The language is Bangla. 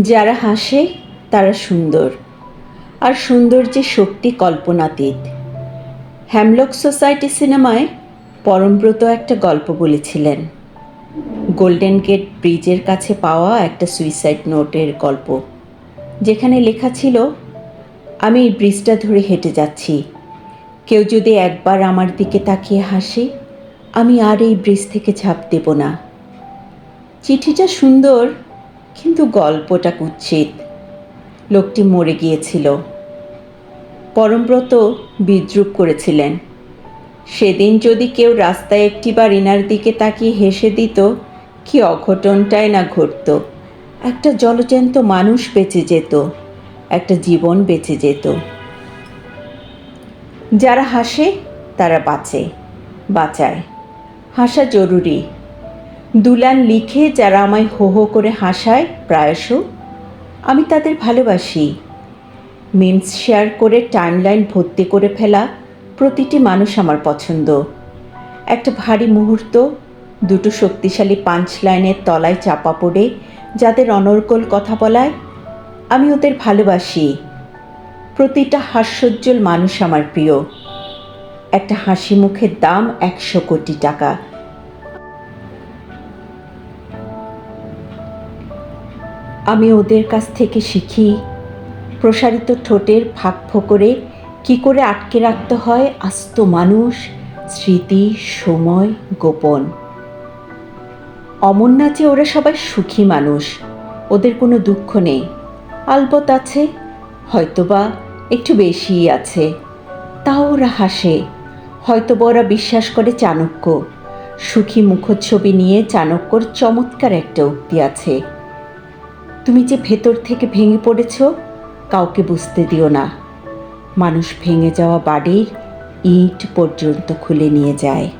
যারা হাসে, তারা সুন্দর। আর সৌন্দর্যের শক্তি কল্পনাতীত। হ্যামলক সোসাইটি সিনেমায় পরমব্রত একটা গল্প বলেছিলেন। গোল্ডেন গেট ব্রিজের কাছে পাওয়া একটা সুইসাইড নোটের গল্প, যেখানে লেখা ছিল, আমি এই ব্রিজটা ধরে হেঁটে যাচ্ছি। কেউ যদি একবার আমার দিকে তাকিয়ে হাসে, আমি আর এই ব্রিজ থেকে ঝাঁপ দেব না। চিঠিটা সুন্দর কিন্তু গল্পটা কুৎসিত। লোকটি মরে গিয়েছিল। পরমব্রত বিদ্রুপ করেছিলেন। সেদিন যদি কেউ রাস্তায় একটিবার ইনার দিকে তাকিয়ে হেসে দিত, কি অঘটনটাই না ঘটত। একটা জলজ্যান্ত মানুষ বেঁচে যেত, একটা জীবন বেঁচে যেত। যারা হাসে, তারা বাঁচে, বাঁচায়। হাসা জরুরি। দুলান লিখে যারা আমায় হো হো করে হাসায়, প্রায়শ আমি তাদের ভালোবাসি। মিমস শেয়ার করে টাইমলাইন ভর্তি করে ফেলা প্রতিটি মানুষ আমার পছন্দ। একটা ভারী মুহূর্ত, দুটো শক্তিশালী পাঞ্চ লাইনের তলায় চাপা পড়ে যাদের অনর্গল কথা বলায়, আমি ওদের ভালোবাসি। প্রতিটা হাস্যোজ্জ্বল মানুষ আমার প্রিয়। একটা হাসি মুখের দাম একশো কোটি টাকা। আমি ওদের কাছ থেকে শিখি। প্রসারিত ঠোঁটের ফাঁক ফোকরে কী করে আটকে রাখতে হয় আস্ত মানুষ, স্মৃতি, সময়, গোপন। অমর নাচে ওরা সবাই সুখী মানুষ, ওদের কোনো দুঃখ নেই। আলবত আছে, হয়তোবা একটু বেশিই আছে। তাও ওরা হাসে, হয়তোবা ওরা বিশ্বাস করে চাণক্য। সুখী মুখচ্ছবি নিয়ে চাণক্যর চমৎকার একটা উক্তি আছে। তুমি যে ভেতর থেকে ভেঙে পড়েছ, কাউকে বুঝতে দিও না। মানুষ ভেঙে যাওয়া বাড়ির ইট পর্যন্ত খুলে নিয়ে যায়।